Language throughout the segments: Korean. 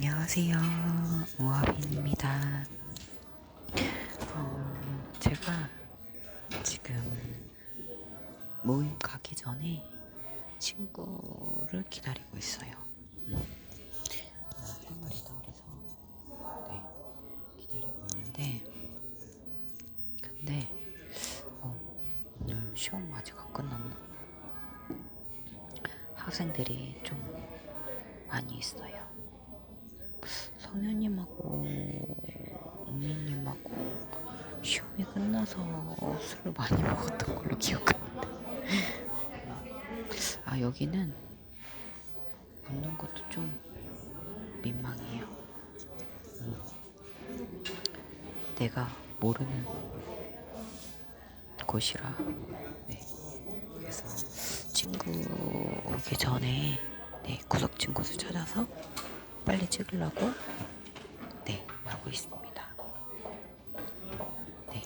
안녕하세요. 모아빈입니다. 어, 제가 지금 모임 가기 전에 친구를 기다리고 있어요. 음. 어, 할 말이 더 그래서 네, 기다리고 있는데 근데 어, 오늘 시험 아직 안 끝났나? 학생들이 좀 많이 있어요. 성현님하고 은미님하고 시험이 끝나서 술을 많이 먹었던 걸로 기억하는데 아 여기는 먹는 것도 좀 민망해요 음. 내가 모르는 곳이라 네 그래서 친구 오기 전에 네 구석 친구수 찾아서 빨리 찍으려고 네 하고 있습니다. 네,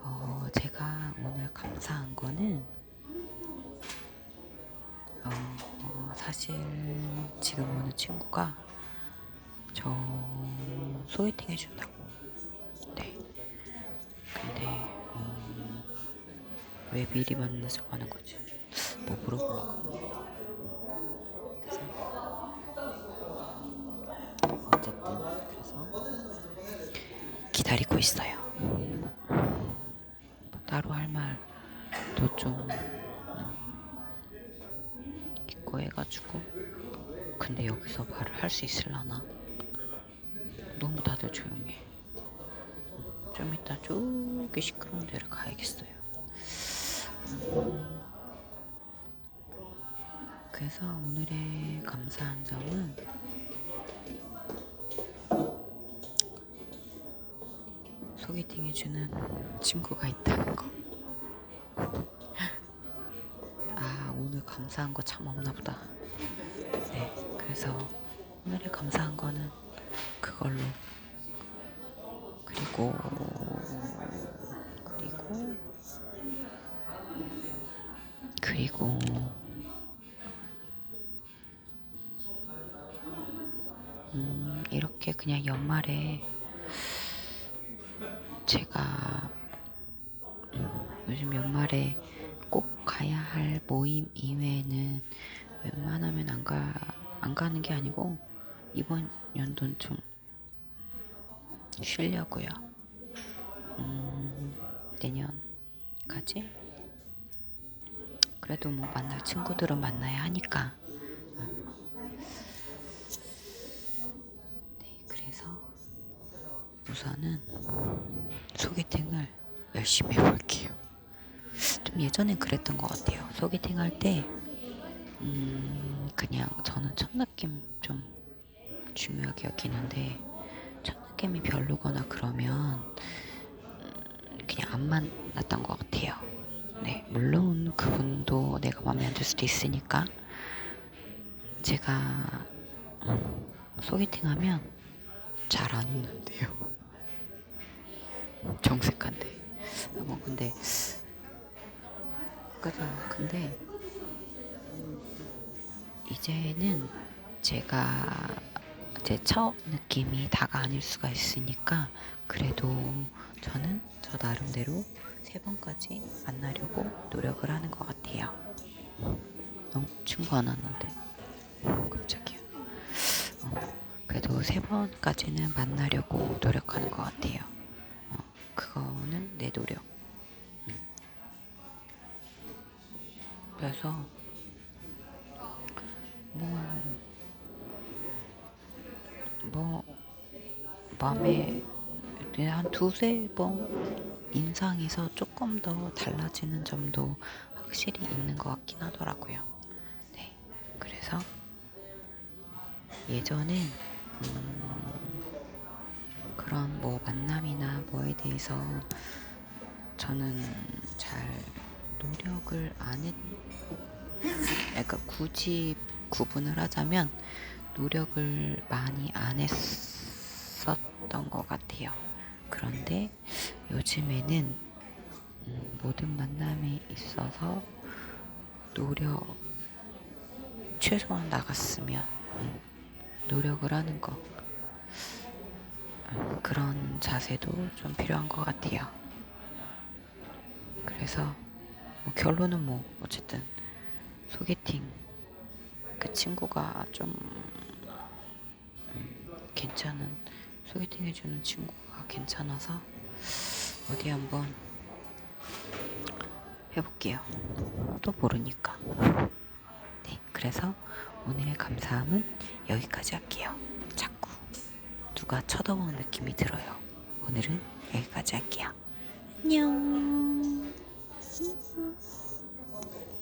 어, 제가 오늘 감사한 거는 어, 사실 지금 오는 친구가 저 소개팅 해준다고. 네. 근데 음, 왜 미리 만나자고 하는 거지? 뭐 물어보려고. 그래서 어쨌든 그래서 기다리고 있어요. 뭐 따로 할 말도 좀 음, 있고 해가지고 근데 여기서 말을 할 수 있을라나? 너무 다들 조용해. 좀 이따 저기 시끄러운 데를 가야겠어요. 음, 그래서 오늘의 감사한 점은 소개팅 해주는 친구가 있다는 거. 아, 오늘 감사한 거 참 없나 보다. 네, 그래서 오늘의 감사한 거는 그걸로. 그리고, 그리고, 그리고, 음, 이렇게 그냥 연말에 제가 음, 요즘 연말에 꼭 가야 할 모임 이외에는 웬만하면 안 가, 안 가는 게 아니고 이번 연도는 좀 쉬려고요. 음, 내년까지? 그래도 뭐 만날 친구들은 만나야 하니까. 네, 그래서 우선은 소개팅을 열심히 해볼게요. 좀 예전에 그랬던 것 같아요. 소개팅 할 때, 음, 그냥 저는 첫 느낌 좀 중요하게 여기는데, 첫 느낌이 별로거나 그러면, 음, 그냥 안 만났던 것 같아요. 네, 물론 그분도 내가 마음에 안 들 수도 있으니까, 제가, 음, 소개팅 하면 잘 안 웃는데요. 정색한데. 아, 뭐 근데. 근데 음, 이제는 제가 제첫 느낌이 다가 아닐 수가 있으니까 그래도 저는 저 나름대로 세 번까지 만나려고 노력을 하는 것 같아요. 어, 친구 안 왔는데 어, 깜짝이야. 어, 그래도 세 번까지는 만나려고 노력하는 것 같아요. 어, 그거는 내 노력. 음. 그래서 뭐, 뭐 마음에 한 두세 번 인상에서 조금 더 달라지는 점도 확실히 있는 것 같긴 하더라고요. 네, 그래서 예전엔 음, 그런 뭐 만남이나 뭐에 대해서 저는 잘 노력을 안 했, 그러니까 굳이 구분을 하자면 노력을 많이 안 했었던 것 같아요. 그런데 요즘에는 음, 모든 만남에 있어서 노력 최소한 나갔으면 음, 노력을 하는 거 음, 그런 자세도 좀 필요한 것 같아요. 그래서 뭐 결론은 뭐 어쨌든 소개팅 그 친구가 좀 음, 괜찮은 소개팅 해주는 친구가 괜찮아서 어디 한번 해볼게요. 또 모르니까. 네, 그래서 오늘의 감사함은 여기까지 할게요. 누가 쳐다보는 느낌이 들어요. 오늘은 여기까지 할게요. 안녕.